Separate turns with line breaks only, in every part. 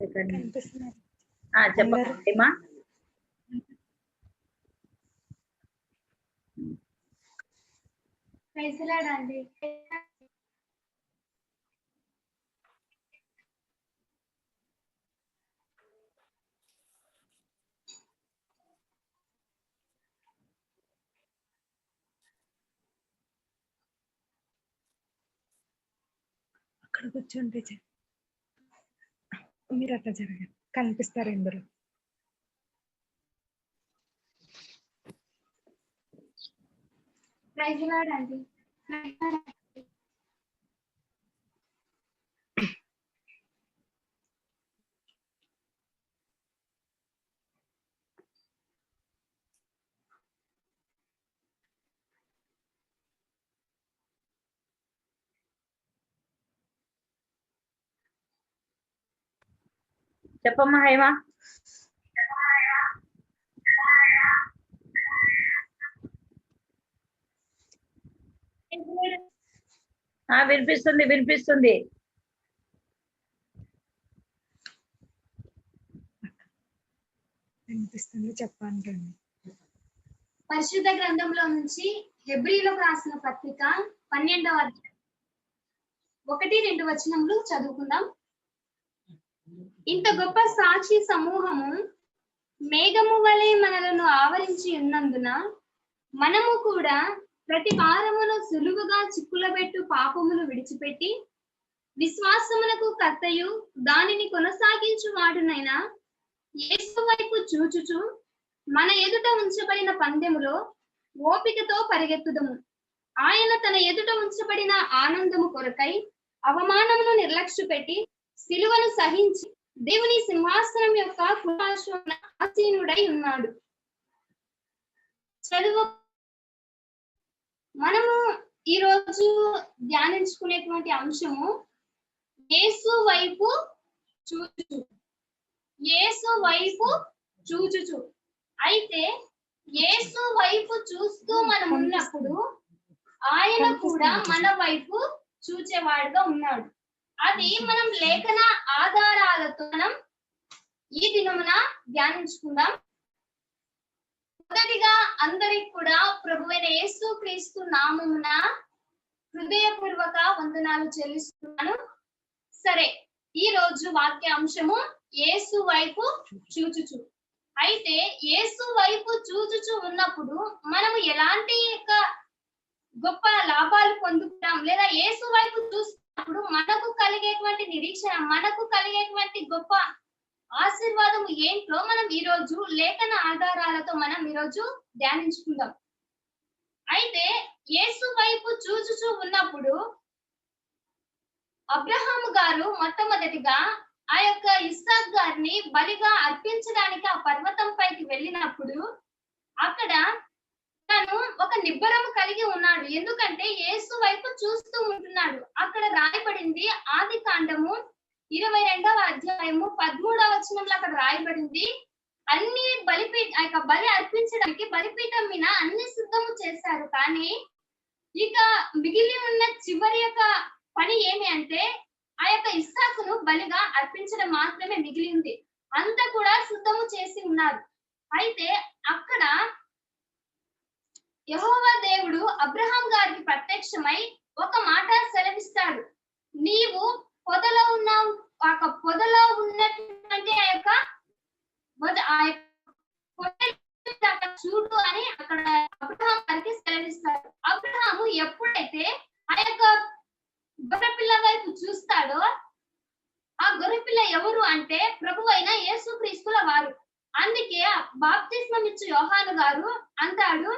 Second
కనిపిస్తున్నారు
ఆ, చెప్పండి మా
ప్రైజ్లాడండి
అక్కడ కూర్చుంటే చె- మీరు అట్లా జరగదు కనిపిస్తారు ఇందరు
ప్రైజ్లాడండి
చెప్పమ్మా హేమా. ఆ, వినిపిస్తుంది వినిపిస్తుంది.
వినిపిస్తుంది చెప్పండి.
పరిశుద్ధ గ్రంథంలో నుంచి హెబ్రిలకు రాసిన పత్రిక పన్నెండవ అధ్యాయం. ఒకటి రెండు వచనములు చదువుకుందాం. ఇంత గొప్ప సాక్షి సమూహము మేఘము వలె మనలను ఆవరించి ఉన్నందున మనము కూడా ప్రతి వారమును సులువుగా చిక్కులబెట్టు పాపమును విడిచిపెట్టి విశ్వాసమునకు కర్తయు దానిని కొనసాగించు వాడునైనా యేసు వైపు చూచుచు మన ఎదుట ఉంచబడిన పందెములో ఓపికతో పరిగెత్తుదము. ఆయన తన ఎదుట ఉంచబడిన ఆనందము కొరకై అవమానమును నిర్లక్ష్య పెట్టి సిలువను సహించి దేవుని సింహాసనం యొక్క కులాశ్వన ఆసీనుడై ఉన్నాడు. చదువు మనము ఈ రోజు ధ్యానించుకునేటువంటి అంశము యేసు వైపు చూచుచు. యేసు వైపు చూచుచు. అయితే యేసు వైపు చూస్తూ మనం ఉన్నప్పుడు ఆయన కూడా మన వైపు చూచేవాడుగా ఉన్నాడు. అది మనం లేఖన ఆధారాలతో మనం ఈ దినమున ధ్యానించుకుందాం. మొదటిగా అందరికి కూడా ప్రభువైన యేసు క్రీస్తు నామమున హృదయపూర్వక వందనాలు చెల్లిస్తున్నాను. సరే ఈ రోజు వాక్య అంశము యేసు వైపు చూచుచు. అయితే యేసు వైపు చూచుచు ఉన్నప్పుడు మనము ఎలాంటి యొక్క గొప్ప లాభాలు పొందుతాం లేదా యేసు వైపు అప్పుడు మనకు కలిగేటువంటి నిరీక్షణ మనకు కలిగేటువంటి గొప్ప ఆశీర్వాదం ఏంటో మనం ఈ రోజు లేఖన ఆధారాలతో మనం ఈరోజు ధ్యానించుకుందాం. అయితే యేసు వైపు చూచుచూ ఉన్నప్పుడు అబ్రహాము గారు మొట్టమొదటిగా ఆ యొక్క ఇస్సాక్ గారిని బలిగా అర్పించడానికి ఆ పర్వతం పైకి వెళ్ళినప్పుడు అక్కడ తను ఒక నిబ్బరం కలిగి ఉన్నాడు. ఎందుకంటే యేసు వైపు చూస్తూ ఉంటున్నాడు. అక్కడ రాయబడింది ఆది కాండము ఇరవై రెండవ అధ్యాయము పదమూడవ వచనంలో అక్కడ రాయబడింది. అన్ని బలిపీఠ ఆ యొక్క బలి అర్పించడానికి బలిపీఠం మీద అన్ని సిద్ధము చేశారు. కానీ ఇక మిగిలి ఉన్న చివరి యొక్క పని ఏమి అంటే ఆ యొక్క ఇస్సాకును బలిగా అర్పించడం మాత్రమే మిగిలి ఉంది. అంతా కూడా సిద్ధము చేసి ఉన్నారు. అయితే అక్కడ యహోవా దేవుడు అబ్రహాం గారికి ప్రత్యక్షమై ఒక మాట సెలవిస్తాడు. నీవు పొదలో ఉన్నావు ఆ పొదలో ఉన్నటువంటి ఆ యొక్క ఆ యొక్క చూడు అని అక్కడ అబ్రహాం గారికి సెలవిస్తాడు. అబ్రహాము ఎప్పుడైతే ఆ యొక్క గొర్రెపిల్ల వైపు చూస్తాడో ఆ గొర్రెపిల్ల ఎవరు అంటే ప్రభు అయిన యేసుక్రీస్తుల వారు. అందుకే బాప్తిస్మం ఇచ్చు యోహాను గారు అంటాడు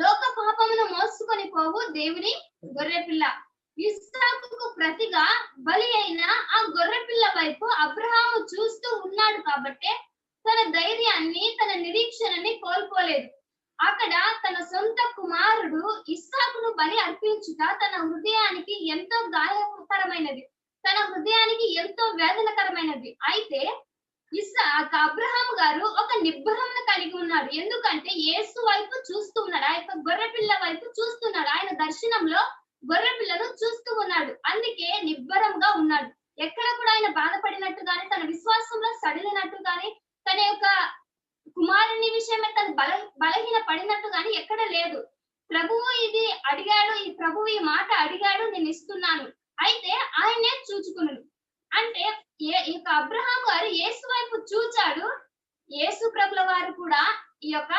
లోక పాపమును మోసుకొని పోవు దేవుని గొర్రెపిల్ల. ఇస్సాకుకు ప్రతిగా బలి అయిన ఆ గొర్రెపిల్ల వైపు అబ్రహాము చూస్తూ ఉన్నాడు కాబట్టి తన ధైర్యాన్ని తన నిరీక్షణని కోల్పోలేదు. అక్కడ తన సొంత కుమారుడు ఇస్సాకును బలి అర్పించుట తన హృదయానికి ఎంతో గాయకరమైనది తన హృదయానికి ఎంతో వేదనకరమైనది. అయితే ఇస్సాక్ అబ్రహాం గారు ఒక నిబ్బరమును కలిగి ఉన్నాడు ఎందుకంటే యేసు వైపు చూస్తూ ఉన్నాడు. ఆ యొక్క గొర్రెపిల్ల వైపు చూస్తున్నాడు ఆయన దర్శనంలో గొర్రెపిల్లను చూస్తూ ఉన్నాడు. అందుకే నిబ్బరంగా ఉన్నాడు. ఎక్కడ కూడా ఆయన బాధపడినట్టుగానే తన విశ్వాసంలో సడిలినట్టుగానే తన యొక్క కుమారుని విషయమే తను బల బలహీన పడినట్టుగాని ఎక్కడ లేదు. ప్రభువు ఇది అడిగాడు ఈ ప్రభువు ఈ మాట అడిగాడు నేను ఇస్తున్నాను. అయితే ఆయనే చూచుకున్నాను అంటే ఏ ఈ యొక్క అబ్రహాం గారు యేసు వైపు చూచాడు. యేసు ప్రభుల వారు కూడా ఈ యొక్క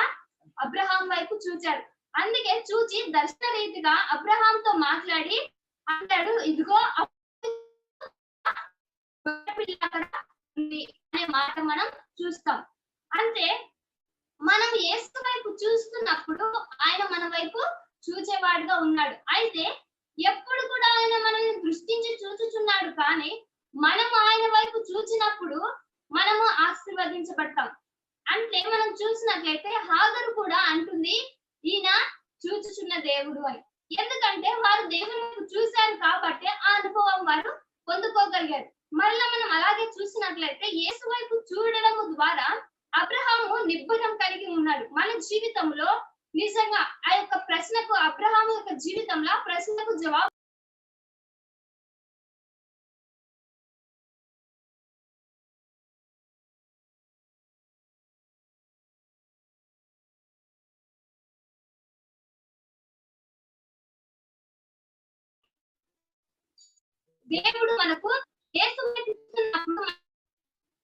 అబ్రహాం వైపు చూచారు. అందుకే చూచి దర్శన రీతిగా అబ్రహాంతో మాట్లాడి అంటాడు ఇదిగో ఉంది అనే మాట మనం చూస్తాం. అంటే మనం యేసు వైపు చూస్తున్నప్పుడు ఆయన మన వైపు చూచేవాడుగా ఉన్నాడు. అయితే ఎప్పుడు కూడా ఆయన మనల్ని దృష్టించి చూచుచున్నాడు కానీ మనం ఆయన వైపు చూచినప్పుడు మనము ఆశీర్వదించబడతాం. అంటే మనం చూసినట్లయితే హాగరు కూడా అంటుంది ఈయన చూచుచున్న దేవుడు అని. ఎందుకంటే వారు దేవుని చూశారు కాబట్టి ఆ అనుభవం వారు పొందుకోగలిగారు. మరలా మనం అలాగే చూసినట్లయితే యేసు వైపు చూడడం ద్వారా అబ్రహాము నిబ్బరం కలిగి ఉన్నాడు. మన జీవితంలో నిజంగా ఆ యొక్క ప్రశ్నకు అబ్రహాము యొక్క జీవితంలో ఆ ప్రశ్నకు జవాబు దేవుడు మనకు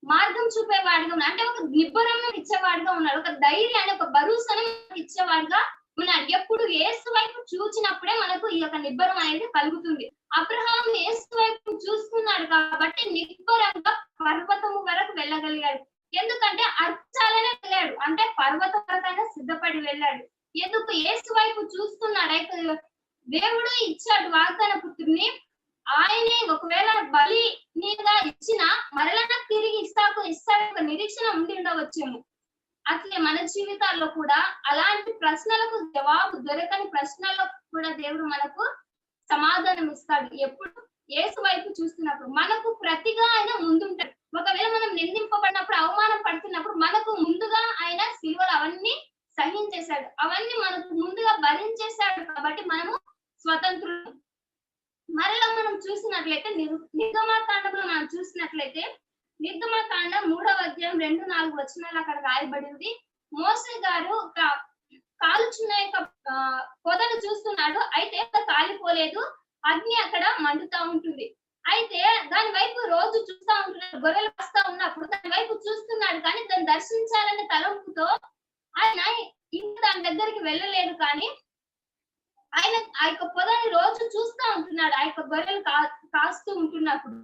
మార్గం చూపేవాడిగా ఉన్నాడు అంటే ఒక నిబ్బరం ఇచ్చేవాడిగా ఉన్నాడు. ఒక ధైర్యాన్ని ఒక భరోసాను ఇచ్చేవాడుగా ఇచ్చేవాడిగా ఉన్నాడు. ఎప్పుడు ఏసు వైపు చూచినప్పుడే మనకు ఈ యొక్క నిబ్బరం అనేది కలుగుతుంది. అబ్రహాం ఏసు వైపు చూస్తున్నాడు కాబట్టి నిబ్బరంగా పర్వతము వరకు వెళ్ళగలిగాడు. ఎందుకంటే అర్చాలనే వెళ్ళాడు. అంటే పర్వతం వరకైనా సిద్ధపడి వెళ్ళాడు. ఎందుకు? ఏసు వైపు చూస్తున్నాడు. అయితే దేవుడు ఇచ్చాడు వాగ్దాన పుత్రుని ఆయనే ఒకవేళ బలి మీద ఇచ్చిన మరలా తిరిగి ఇస్తాకు ఇస్తాడు ఒక నిరీక్షణ ఉండి ఉండవచ్చేమో అట్లే మన జీవితాల్లో కూడా అలాంటి ప్రశ్నలకు జవాబు దొరకని ప్రశ్నలకు కూడా దేవుడు మనకు సమాధానం ఇస్తాడు. ఎప్పుడు? ఏసు వైపు చూస్తున్నప్పుడు. మనకు ప్రతిగా ఆయన ముందుంటాడు. ఒకవేళ మనం నిందింపబడినప్పుడు అవమానం పడుతున్నప్పుడు మనకు ముందుగా ఆయన సిల్వలు అవన్నీ సహించేశాడు. అవన్నీ మనకు ముందుగా భరించేశాడు కాబట్టి మనము స్వతంత్రులు. మరలా మనం చూసినట్లయితే నిర్- నిర్గమాకాండంలో మనం చూసినట్లయితే నిర్గమాకాండ మూడవ అధ్యాయం రెండు నాలుగు వచనాలు అక్కడ రాయబడింది. మోసే గారు కా- కాలుచున్న యొక్క పొదను చూస్తున్నాడు. అయితే కాలిపోలేదు. అగ్ని అక్కడ మండుతా ఉంటుంది. అయితే దాని వైపు రోజు చూస్తా ఉంటున్నాడు. గొర్రెలు వస్తా ఉన్నప్పుడు దాని వైపు చూస్తున్నాడు. కానీ దాన్ని దర్శించాలనే తలంపుతో ఆయన ఇంకా దాని దగ్గరికి వెళ్ళలేదు. కానీ ఆయన ఆ యొక్క పొదని రోజు చూస్తా ఉంటున్నాడు. ఆ యొక్క గొర్రెలు కా కాస్తూ ఉంటున్నప్పుడు.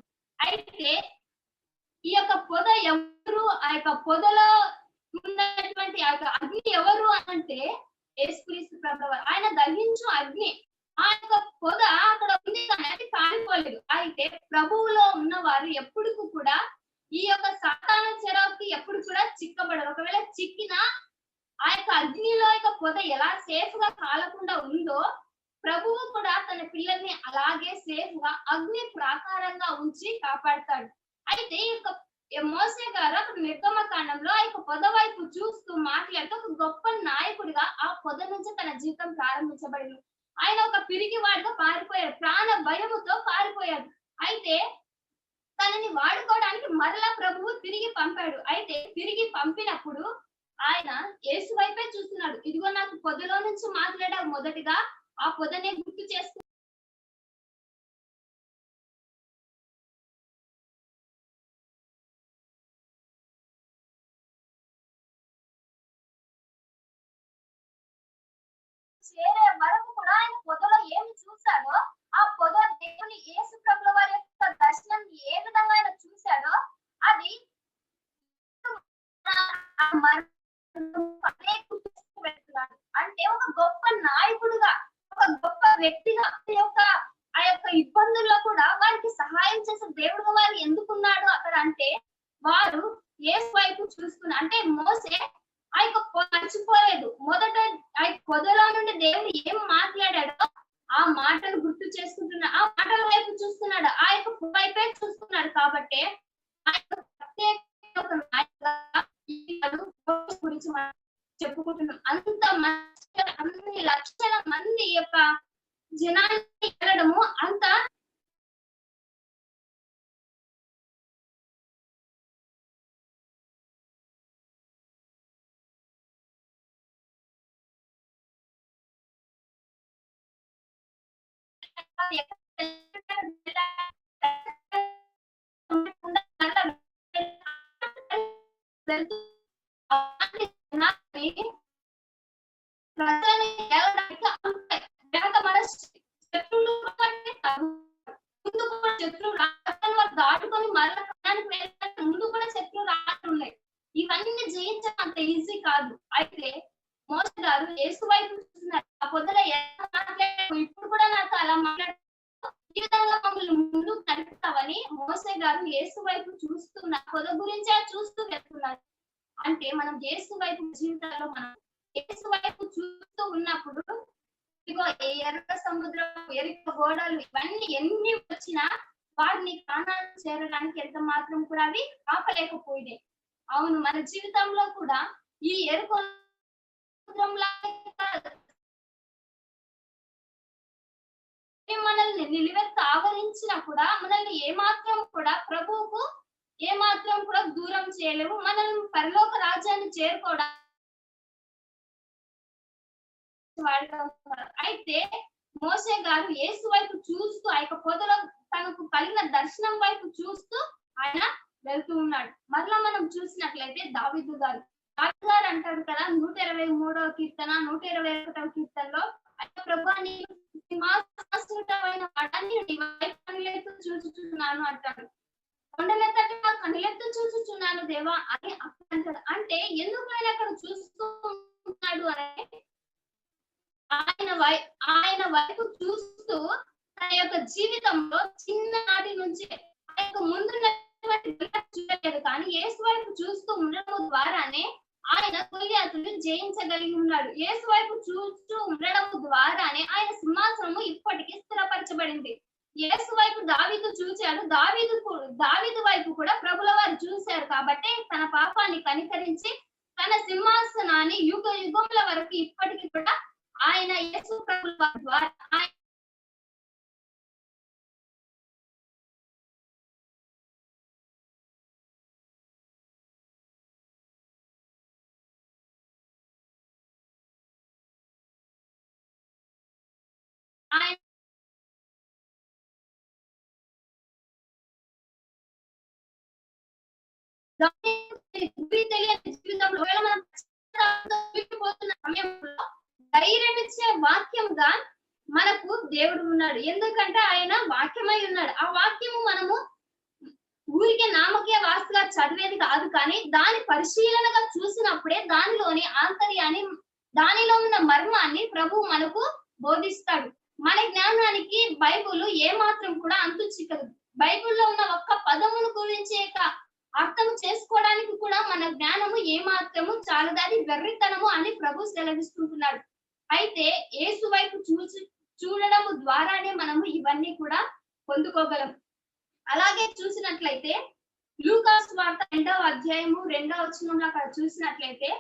అయితే ఈ యొక్క పొద ఎవరు? ఆ యొక్క పొదలో ఉన్నటువంటి ఆ యొక్క అగ్ని ఎవరు అంటే యేసుక్రీస్తు ప్రభువు. ఆయన దహించు అగ్ని. ఆ యొక్క పొద అక్కడ ఉంది కానీ అది కాలిపోలేదు అయితే ప్రభువులో ఉన్నవారు ఎప్పుడు కూడా ఈ యొక్క సాతాన చెరవుకి ఎప్పుడు కూడా చిక్కబడరు. ఒకవేళ చిక్కినా ఆ యొక్క అగ్నిలో యొక్క పొద ఎలా సేఫ్గా కాలకుండా ఉందో ప్రభువు కూడా తన పిల్లల్ని అలాగే సేఫ్గా అగ్ని ప్రాకారంగా ఉంచి కాపాడతాడు. మోసే గారు అక్కడ నిర్గమ కాండంలో ఆ యొక్క పొద వైపు చూస్తూ మాట్లాడుతూ ఒక గొప్ప నాయకుడిగా ఆ పొద నుంచి తన జీవితం ప్రారంభించబడింది. ఆయన ఒక పిరికి వాడిగా పారిపోయాడు. ప్రాణ భయముతో పారిపోయాడు. అయితే తనని వాడుకోవడానికి మరలా ప్రభువు తిరిగి పంపాడు. అయితే తిరిగి పంపినప్పుడు ఆయన యేసు వైపే చూస్తున్నాడు. ఇదిగో నాకు పొదలో నుంచి మాట్లాడావు మొదటిగా. ఆ పొదనే గుర్తు చేస్తూ చూశాడో ఆ పొద దేవుని యేసు ప్రభుల వారి యొక్క దర్శనం ఏ విధంగా ఆయన చూశాడో అది అంటే ఒక గొప్ప నాయకుడుగా ఒక గొప్ప వ్యక్తిగా యొక్క ఆ యొక్క ఇబ్బందుల్లో కూడా వారికి సహాయం చేసే దేవుడు వారు ఎందుకున్నాడు అక్కడ అంటే వారు ఏ వైపు చూసుకున్న అంటే మోసే ఆ యొక్క మర్చిపోలేదు. మొదట ఆ పొదలో నుండి దేవుడు ఏం మాట్లాడాడో ఆ మాటలు గుర్తు చేసుకుంటున్నాడు ఆ మాటల వైపు చూస్తున్నాడు ఆ యొక్క వైపే చూస్తున్నాడు కాబట్టి ఆ యొక్క గురించి మనం చెప్పుకుంటున్నాం. అంత మంది అన్ని లక్షల మంది యొక్క జనాన్ని వెళ్ళడము అంత శత్రువు రాష్ట్రాన్ని దాటుకొని మరల కణానికి ముందు కూడా శత్రువు రాష్ట్రాలు ఉన్నాయి ఇవన్నీ జయించడం అంత ఈజీ కాదు. అయితే మోస గారు యేసు వైపు చూస్తున్నారు. ఆ పొద్దున ఎలా మాట్లాడారు? ఇప్పుడు కూడా నాకు అలా మాట్లాడు ఈ విధంగా మమ్మల్ని ముందు నడుపుతావని మోసే గారు యేసు వైపు చూస్తున్నారు. పొద గురించే చూస్తూ వెళ్తున్నారు. అంటే మనం యేసు వైపు జీవితాల్లో మనం యేసు వైపు చూస్తూ ఉన్నప్పుడు ఇదిగో ఈ ఎర్ర సముద్రం ఎరుక గోడలు ఇవన్నీ ఎన్ని వచ్చినా వారిని ప్రాణాలు చేరడానికి ఎంత మాత్రం కూడా అవి ఆపలేకపోయినాయి. అవును మన జీవితంలో కూడా ఈ ఎరుక మనల్ని నిలువెత్త ఆవరించినా కూడా మనల్ని ఏమాత్రం కూడా ప్రభువుకు ఏమాత్రం కూడా దూరం చేయలేవు. మనల్ని పరలోక రాజ్యాన్ని చేరుకోవడం అయితే మోసే గారు యేసు వైపు చూస్తూ ఆ యొక్క పొదలో తనకు కలిగిన దర్శనం వైపు చూస్తూ ఆయన వెళ్తూ ఉన్నాడు. మరలా మనం చూసినట్లయితే దావిదు గారు గారు అంటాడు కదా నూట ఇరవై మూడవ కీర్తన నూట ఇరవై ఒకటవ కీర్తనలో అయ్యా ప్రభా నీ వాడాన్ని కనులెత్తు చూచుచున్నాను అంటాడు కొండలెత్తటి కనులెత్తు చూచుచున్నాను దేవా అని అక్కడ అంటాడు అంటే ఎందుకు ఆయన అక్కడ చూస్తూ ఉన్నాడు అంటే ఆయన వై ఆయన వైపు చూస్తూ తన యొక్క జీవితంలో చిన్ననాటి నుంచి ఆ యొక్క ముందున్నటువంటి చూడలేదు. కానీ ఏసు వైపు చూస్తూ ఉండడం ద్వారానే ఆయన గొలియాతును జయించగలిగి ఉన్నాడు. యేసు వైపు చూస్తూ ఉండడం ద్వారానే ఆయన సింహాసనము ఇప్పటికీ స్థిరపరచబడింది. యేసు వైపు దావీదు చూశాడు దావీదు దావీదు వైపు కూడా ప్రభుల వారు చూశారు కాబట్టి తన పాపాన్ని కనికరించి తన సింహాసనాన్ని యుగ యుగముల వరకు ఇప్పటికీ కూడా ఆయన యేసు ప్రభుల ద్వారా ఆయన తెలియని జీవితంలో ఒకవేళ మనం సమయంలో ధైర్యం ఇచ్చే వాక్యంగా మనకు దేవుడు ఉన్నాడు. ఎందుకంటే ఆయన వాక్యమై ఉన్నాడు. ఆ వాక్యము మనము ఊరికే నామకే వాస్తుగా చదివేది కాదు కానీ దాని పరిశీలనగా చూసినప్పుడే దానిలోని ఆంతర్యాన్ని దానిలో ఉన్న మర్మాన్ని ప్రభు మనకు బోధిస్తాడు. మన జ్ఞానానికి బైబుల్ ఏ మాత్రం కూడా అంతు చిక్కదు. బైబుల్లో ఉన్న ఒక్క పదమును గురించి అర్థం చేసుకోవడానికి కూడా మన జ్ఞానము ఏ చాలదాని వెర్రితనము అని ప్రభు సెలవిస్తుంటున్నాడు. అయితే ఏసు వైపు చూసి చూడడం ద్వారానే మనము ఇవన్నీ కూడా పొందుకోగలం. అలాగే చూసినట్లయితే లూకాస్ వార్త రెండవ అధ్యాయము రెండవ వచనంలో అక్కడ చూసినట్లయితే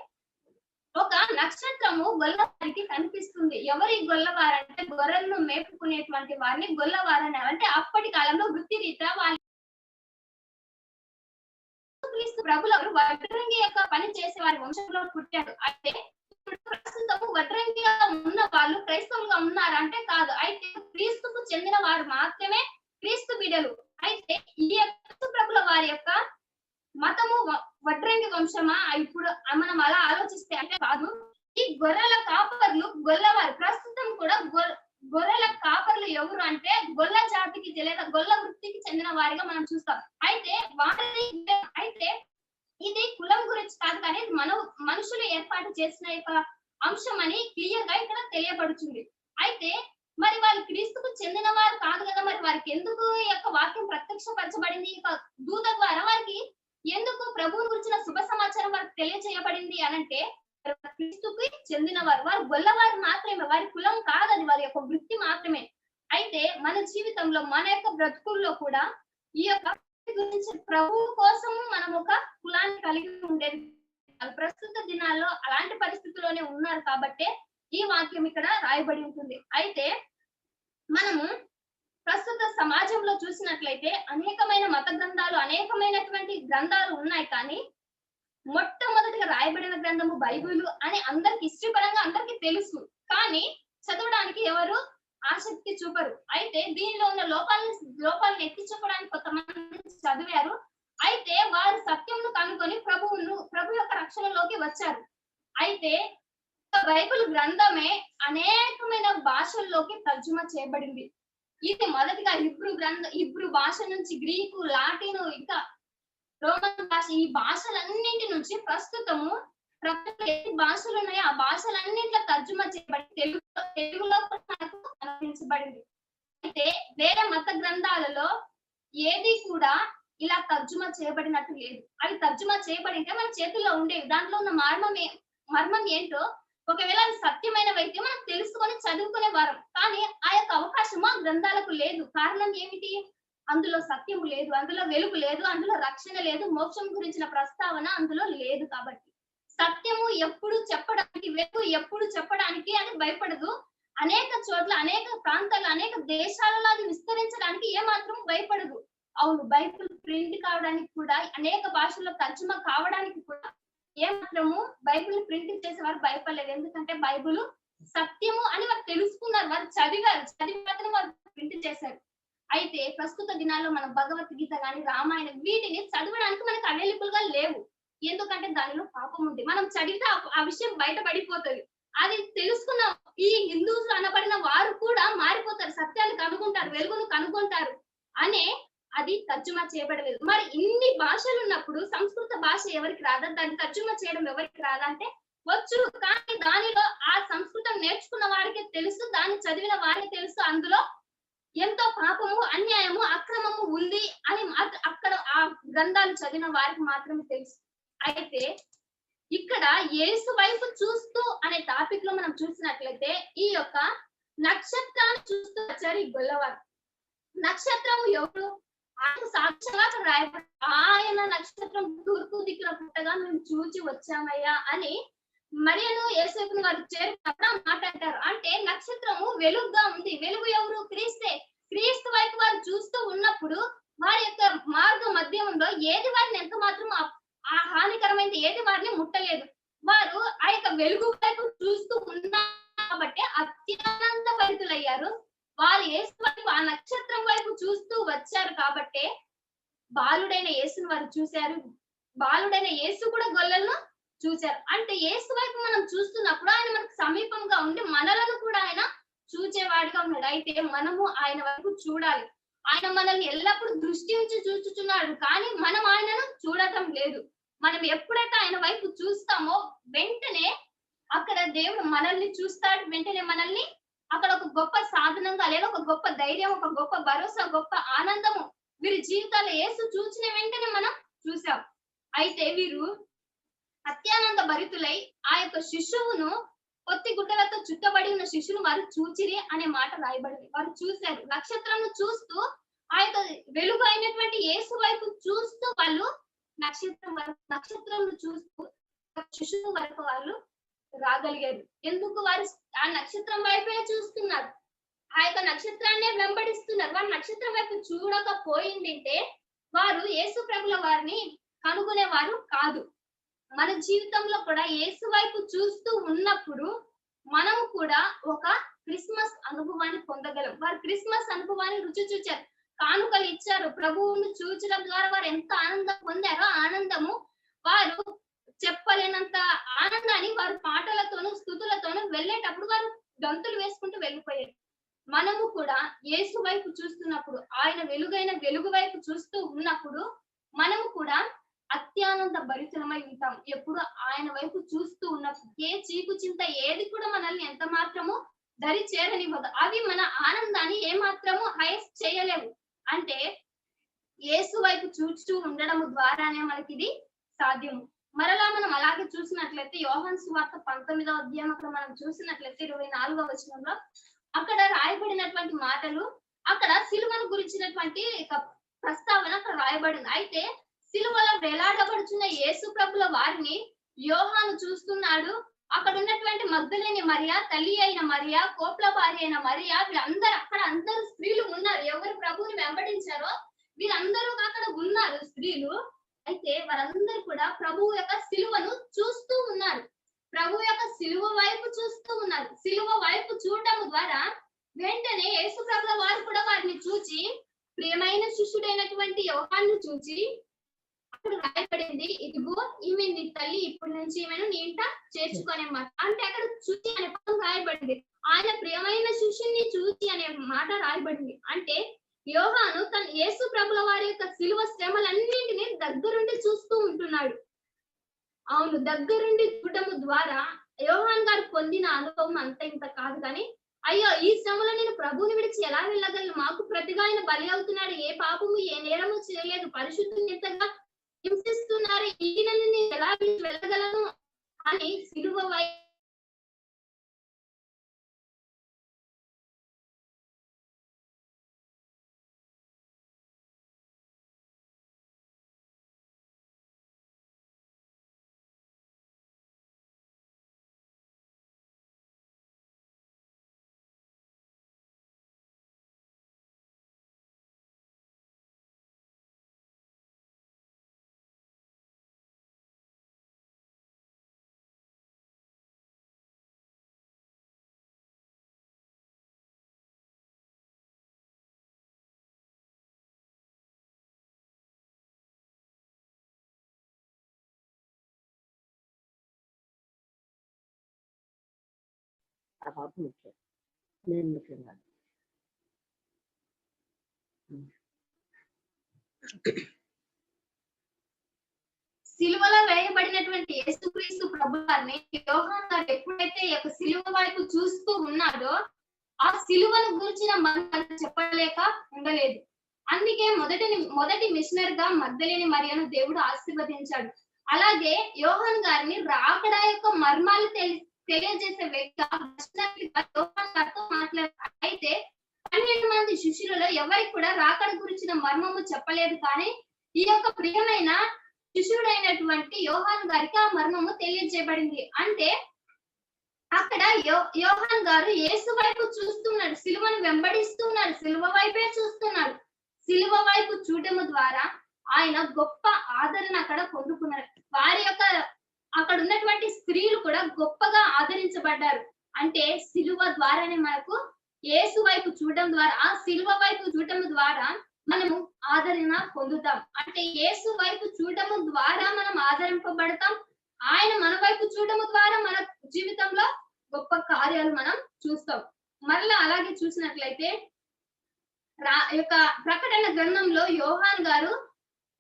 ఒక నక్షత్రము గొల్లవారికి కనిపిస్తుంది. ఎవరి గొల్లవారంటే గొర్రెలను మేపుకునేటువంటి వారిని గొల్లవారని అంటే అప్పటి కాలంలో వృత్తి రీత వాళ్ళు క్రీస్తు ప్రభుల వడ్రంగి యొక్క పని చేసే వారి వంశంలో పుట్టాడు. అయితే ఇప్పుడు ప్రస్తుతము వడ్రంగిగా ఉన్న వాళ్ళు క్రైస్తవులుగా ఉన్నారు అంటే కాదు. అయితే క్రీస్తుకు చెందిన వారు మాత్రమే క్రీస్తు బిడలు అయితే ఈ యొక్క ప్రభుల వారి యొక్క మతము వడ్రంగి వంశమా? ఇప్పుడు మనం అలా ఆలోచిస్తే అంటే కాదు. ఈ గొర్రెల కాపర్లు గొల్లవారు ప్రస్తుతం కూడా గొర్రెల కాపర్లు ఎవరు అంటే గొల్ల జాతికి లేదా గొల్ల వృత్తికి చెందిన వారిగా మనం చూస్తాం. అయితే వారి అయితే ఇది కులం గురించి కాదు కానీ మన మనుషులు ఏర్పాటు చేసిన యొక్క అంశం అని క్లియర్గా ఇక్కడ తెలియబడుతుంది అయితే మరి వాళ్ళు క్రీస్తుకు చెందిన వారు కాదు కదా మరి? వారికి ఎందుకు యొక్క వాక్యం ప్రత్యక్షపరచబడింది? యొక్క దూత ద్వారా వారికి ఎందుకు ప్రభువు గురించిన శుభ సమాచారం వారికి తెలియజేయబడింది అనంటే క్రీస్తుకి చెందిన వారు వారు గొల్లవారు మాత్రమే వారి కులం కాదది వారి యొక్క వృత్తి మాత్రమే. అయితే మన జీవితంలో మన యొక్క బ్రతుకుల్లో కూడా ఈ యొక్క గురించి ప్రభు కోసము మనం ఒక కులాన్ని కలిగి ఉండేది ప్రస్తుత దినాల్లో అలాంటి పరిస్థితుల్లోనే ఉన్నారు కాబట్టి ఈ వాక్యం ఇక్కడ రాయబడి ఉంటుంది. అయితే మనము ప్రస్తుత సమాజంలో చూసినట్లయితే అనేకమైన మత గ్రంథాలు అనేకమైనటువంటి గ్రంథాలు ఉన్నాయి కానీ మొట్టమొదటిగా రాయబడిన గ్రంథము బైబిల్ అని అందరికి ఇష్టపరంగా అందరికి తెలుసు. కానీ చదవడానికి ఎవరు ఆసక్తి చూపరు. అయితే దీనిలో ఉన్న లోపాలను లోపాలను ఎత్తి చూపడానికి కొంతమంది చదివారు. అయితే వారు సత్యంను కనుగొని ప్రభువును ప్రభు యొక్క రక్షణలోకి వచ్చారు. అయితే బైబిల్ గ్రంథమే అనేకమైన భాషల్లోకి తర్జుమా చేయబడింది. ఇది మొదటిగా హిబ్రూ గ్రంథ హిబ్రూ భాష నుంచి గ్రీకు లాటిన్ ఇంకా రోమన్ భాష ఈ భాషలన్నింటి నుంచి ప్రస్తుతము ప్రపంచంలో ఎన్ని భాషలు ఉన్నాయో ఆ భాషలన్నింటిలో తర్జుమా చేయబడి తెలుగు తెలుగులో మనకు అయితే వేరే మత గ్రంథాలలో ఏది కూడా ఇలా తర్జుమా చేయబడినట్టు లేదు. అవి తర్జుమా చేయబడింటే మన చేతుల్లో ఉండేవి. దాంట్లో ఉన్న మర్మం ఏ- మర్మం ఏంటో ఒకవేళ అది సత్యమైనవైతే మనం తెలుసుకొని చదువుకునే వారం. కానీ ఆ యొక్క అవకాశం ఆ గ్రంథాలకు లేదు. కారణం ఏమిటి? అందులో సత్యము లేదు అందులో వెలుగు లేదు అందులో రక్షణ లేదు మోక్షం గురించిన ప్రస్తావన అందులో లేదు కాబట్టి. సత్యము ఎప్పుడు చెప్పడానికి వెలుగు ఎప్పుడు చెప్పడానికి అని భయపడదు. అనేక చోట్ల అనేక ప్రాంతాలు అనేక దేశాలలో అది విస్తరించడానికి ఏమాత్రం భయపడదు. అవును బైబిల్ ప్రింట్ కావడానికి కూడా అనేక భాషల్లో తర్జుమా కావడానికి కూడా ఏమాత్రము బైబిల్ ప్రింట్ చేసే వారు భయపడలేదు. ఎందుకంటే బైబిల్ సత్యము అని వారు తెలుసుకున్నారు. వారు చదివారు చదివి మాత్రం వారు ప్రింట్ చేశారు. అయితే ప్రస్తుత దినాల్లో మన భగవద్గీత కానీ రామాయణం వీటిని చదవడానికి మనకు అవైలబుల్గా లేవు. ఎందుకంటే దానిలో పాపం ఉంది. మనం చదివితే ఆ- విషయం బయటపడిపోతుంది. అది తెలుసుకున్న ఈ హిందూస్ అనబడిన వారు కూడా మారిపోతారు. సత్యాన్ని కనుగొంటారు వెలుగును కనుగొంటారు అనే అది తర్జుమా చేయబడలేదు. మరి ఇన్ని భాషలు ఉన్నప్పుడు సంస్కృత భాష ఎవరికి రాదా? దాన్ని తర్జుమా చేయడం ఎవరికి రాదా అంటే వచ్చు కానీ దానిలో ఆ సంస్కృతం నేర్చుకున్న వారికే తెలుసు దాన్ని చదివిన వారికి తెలుసు. అందులో ఎంతో పాపము అన్యాయము అక్రమము ఉంది అని అక్కడ ఆ గ్రంథాలు చదివిన వారికి మాత్రమే తెలుసు. అయితే ఇక్కడ యేసు వైపు చూస్తూ అనే టాపిక్లో మనం చూసినట్లయితే ఈ యొక్క నక్షత్రాన్ని చూస్తూ వచ్చారు ఈ గొల్లవారు. నక్షత్రము ఎవరు? ఆయన సాక్ష్యంగా అక్కడ రాయబడి ఆయన నక్షత్రం తూర్పు దిక్కున పుట్టగా మేము చూచి వచ్చామయ్యా అని మరియను యేసేపుని వారు చేరుకున్నప్పుడు మాట్లాడతారు. అంటే నక్షత్రము వెలుగుగా ఉంది. వెలుగు ఎవరు? క్రీస్తే. క్రీస్తు వైపు వారు చూస్తూ ఉన్నప్పుడు వారి యొక్క మార్గ మధ్యంలో ఏది వారిని ఎంత మాత్రం ఆ- హానికరమైనది ఏది వారిని ముట్టలేదు? వారు ఆ యొక్క వెలుగు వైపు చూస్తూ ఉన్నారు కాబట్టి అత్యానంద పరితులయ్యారు. వారు యేసు వైపు ఆ నక్షత్రం వైపు చూస్తూ వచ్చారు కాబట్టే బాలుడైన యేసుని వారు చూశారు. బాలుడైన యేసు కూడా గొల్లలను చూశారు అంటే ఏసు వైపు మనం చూస్తున్నప్పుడు ఆయన మనకు సమీపంగా ఉండి మనలను కూడా ఆయన చూచేవాడిగా ఉన్నాడు. అయితే మనము ఆయన వైపు చూడాలి. ఆయన మనల్ని ఎల్లప్పుడూ దృష్టి ఉంచి చూచుచున్నాడు. కానీ మనం ఆయనను చూడటం లేదు. మనం ఎప్పుడైతే ఆయన వైపు చూస్తామో వెంటనే అక్కడ దేవుడు మనల్ని చూస్తాడు. వెంటనే మనల్ని అక్కడ ఒక గొప్ప సాధనంగా లేదా ఒక గొప్ప ధైర్యం ఒక గొప్ప భరోసా గొప్ప ఆనందము వీరి జీవితాలు ఏసు చూసిన వెంటనే మనం చూసాం అయితే వీరు అత్యానంద భరితులై ఆ యొక్క శిశువును కొత్తి గుడ్డలతో చుట్టబడి ఉన్న శిశువును వారు చూచిరి అనే మాట రాయబడింది. వారు చూశారు. నక్షత్రం చూస్తూ ఆ యొక్క వెలుగు అయినటువంటి యేసు వైపు చూస్తూ వాళ్ళు నక్షత్రం వరకు నక్షత్రం చూస్తూ శిశువు వరకు వాళ్ళు రాగలిగారు. ఎందుకు వారు ఆ నక్షత్రం వైపే చూస్తున్నారు? ఆ యొక్క నక్షత్రాన్నే వెంబడిస్తున్నారు. వారు నక్షత్రం వైపు చూడకపోయిందంటే వారు యేసు ప్రభుల వారిని కనుగొనేవారు కాదు. మన జీవితంలో కూడా యేసు వైపు చూస్తూ ఉన్నప్పుడు మనము కూడా ఒక క్రిస్మస్ అనుభవాన్ని పొందగలం. వారు క్రిస్మస్ అనుభవాన్ని రుచి చూచారు. కానుకలు ఇచ్చారు. ప్రభువును చూచడం ద్వారా వారు ఎంత ఆనందం పొందారో ఆనందము వారు చెప్పలేనంత ఆనందాన్ని వారు పాటలతోనూ స్థుతులతోనూ వెళ్ళేటప్పుడు వారు గంతులు వేసుకుంటూ వెళ్ళిపోయారు. మనము కూడా యేసు వైపు చూస్తున్నప్పుడు ఆయన వెలుగైన వెలుగు వైపు చూస్తూ ఉన్నప్పుడు మనము కూడా అత్యానంద భరితమై ఉంటాం. ఎప్పుడు ఆయన వైపు చూస్తూ ఉన్నప్పుడు ఏ చీకు చింత ఏది కూడా మనల్ని ఎంత మాత్రము దరి చేరనివ్వదు. అవి మన ఆనందాన్ని ఏ మాత్రము హైస్ చేయలేవు. అంటే యేసు వైపు చూస్తూ ఉండడం ద్వారానే మనకి ఇది సాధ్యము. మరలా మనం అలాగే చూసినట్లయితే యోహన్ సువార్త పంతొమ్మిదవ అధ్యాయం అక్కడ మనం చూసినట్లయితే ఇరవై నాలుగవ వచనంలో అక్కడ రాయబడినటువంటి మాటలు అక్కడ సిలువను గురించినటువంటి ప్రస్తావన అక్కడ రాయబడింది. అయితే సిలువలో వేలాడబడుచున్న యేసు ప్రభుల వారిని యోహాను చూస్తున్నాడు. అక్కడ ఉన్నటువంటి మగ్ధులేని మరియా తల్లి అయిన మరియా కోప్ల భార్య అయిన మరియా వీళ్ళందరూ అక్కడ అందరూ స్త్రీలు ఉన్నారు. ఎవరు ప్రభువుని వెంబడించారో వీరందరూ అక్కడ ఉన్నారు స్త్రీలు. అయితే వారందరూ కూడా ప్రభువు యొక్క సిలువను చూస్తూ ఉన్నారు. ప్రభు యొక్క సిలువ వైపు చూస్తూ ఉన్నారు. సిలువ వైపు చూడటం ద్వారా వెంటనే యేసుప్రభుల వారు కూడా వారిని చూచి ప్రియమైన శిష్యుడైనటువంటి యోహాన్ని చూచి అక్కడ రాయబడింది ఇదిగో ఈమె నీ తల్లి ఇప్పటి నుంచి ఈమెను నీ ఇంట చేర్చుకునే మాట. అంటే అక్కడ చూచి అనే పదం రాయబడింది. ఆయన ప్రియమైన శిష్యుని చూచి అనే మాట రాయబడింది. అంటే యోహాను తన యేసు ప్రభుల వారి యొక్క శిలువ శ్రమలన్నింటినీ దగ్గరుండి చూస్తూ ఉంటున్నాడు. అవును దగ్గరుండి చూడము ద్వారా యోహాన్ గారు పొందిన అనుభవం అంత ఇంత కాదు కానీ అయ్యో ఈ శ్రమలో నేను ప్రభువుని విడిచి ఎలా వెళ్ళగలను మాకు ప్రతిగా ఆయన బలి అవుతున్నాడు. ఏ పాపము ఏ నేరము చేయలేదు. పరిశుద్ధుని ఎంతగా హింసిస్తున్నారు. ఈయనని నేను ఎలా వెళ్ళగలను అని సిలువ వైపు
ఆ ముఖ్యం. నేను ముఖ్యం కాదు
సిలువలో వేయబడినటువంటి యేసుక్రీస్తు ప్రభువాన్ని యోహాన్ గారు ఎప్పుడైతే ఈ యొక్క సిలువ వైపు చూస్తూ ఉన్నాడో ఆ సిలువను గురించిన మనం చెప్పలేక ఉండలేదు. అందుకే మొదటి మొదటి మిషనర్గా మద్దలేని మరియను దేవుడు ఆశీర్వదించాడు. అలాగే యోహాన్ గారిని రాకడా యొక్క మర్మాలు తెలి తెలియజేసే వ్యక్తి యోహాన్ మాట్లాడారు. అయితే పన్నెండు మంది శిష్యులలో ఎవరికి కూడా రాకడ గురించిన మర్మము చెప్పలేదు. కానీ ఈ యొక్క ప్రియమైన శిష్యుడైనటువంటి యోహాన్ గారికి ఆ మర్మము తెలియజేయబడింది. అంటే అక్కడ యో యోహాన్ గారు యేసు వైపు చూస్తున్నాడు. సిలువను వెంబడిస్తున్నాడు. సిలువ వైపే చూస్తున్నాడు. సిలువ వైపు చూడటము ద్వారా ఆయన గొప్ప ఆదరణ అక్కడ పొందుకున్నారు వారి యొక్క అక్కడ ఉన్నటువంటి స్త్రీలు కూడా గొప్పగా ఆదరించబడ్డారు. అంటే సిలువ ద్వారానే మనకు యేసు వైపు చూడడం ద్వారా ఆ సిలువ వైపు చూడటం ద్వారా మనము ఆదరణ పొందుతాం. అంటే యేసు వైపు చూడటము ద్వారా మనం ఆదరింపబడతాం. ఆయన మన వైపు చూడటము ద్వారా మన జీవితంలో గొప్ప కార్యాలు మనం చూస్తాం. మరలా అలాగే చూసినట్లయితే రా యొక్క ప్రకటన గ్రంథంలో యోహాన్ గారు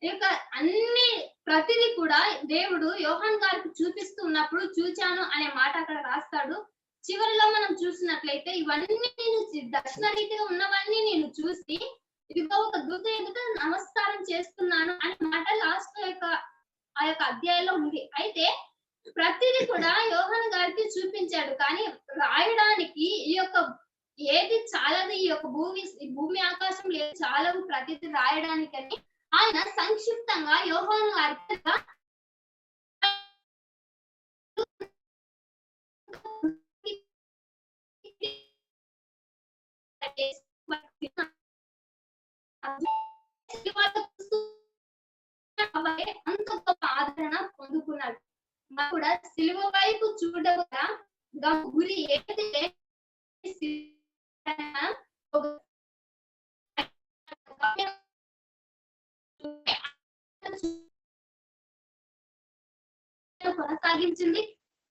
ఈ యొక్క అన్ని ప్రతిదీ కూడా దేవుడు యోహాన్ గారికి చూపిస్తూ ఉన్నప్పుడు చూచాను అనే మాట అక్కడ రాస్తాడు. చివరిలో మనం చూసినట్లయితే ఇవన్నీ నేను రీతిగా ఉన్నవన్నీ నేను చూసి ఇదిగో ఒక దూత ఎదుట నమస్కారం చేస్తున్నాను అనే మాట లాస్ట్ యొక్క ఆ యొక్క అధ్యాయంలో ఉంది. అయితే ప్రతిదీ కూడా యోహన్ గారికి చూపించాడు. కానీ రాయడానికి ఈ యొక్క ఏది చాలదు ఈ యొక్క భూమి ఈ భూమి ఆకాశం లేదు చాలవు ప్రతిదీ రాయడానికని ఆయన సంక్షిప్తంగా యోహోను గారికి అంత గొప్ప ఆదరణ పొందుకున్నాడు మాకు కూడా సిలువ వైపు చూడగా గురి ఏదైతే కొనసాగించింది.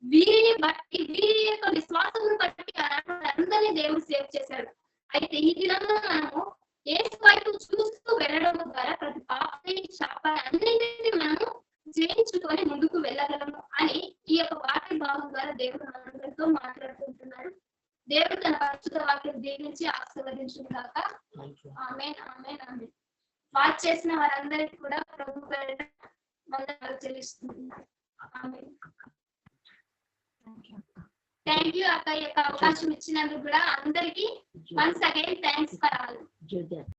వీరిని బట్టి వీరి యొక్క విశ్వాసమును బట్టి అందరినీ దేవుడు సేవ్ చేశాడు. అయితే ఈ దినంలో మనము యేసు వైపు చూస్తూ వెళ్ళడం ద్వారా ప్రతి పాపని శాపాన్ని అన్నింటినీ మనము జయించుకొని ముందుకు వెళ్ళగలము అని ఈ యొక్క వాక్య భాగం ద్వారా దేవుడు మనందరితో మాట్లాడుతుంటున్నాడు దేవుడు తన పరిశుద్ధ వాక్యం దీవించి ఆశీర్వదించును గాక. Amen amen amen. వాచ్ చేసిన వారందరికీ కూడా ప్రభు పేరిట వందనాలు చెల్లిస్తున్నాను. ఆమెన్ థ్యాంక్ యూ అక్క ఈ యొక్క అవకాశం ఇచ్చినందుకు కూడా అందరికి once again thanks for
all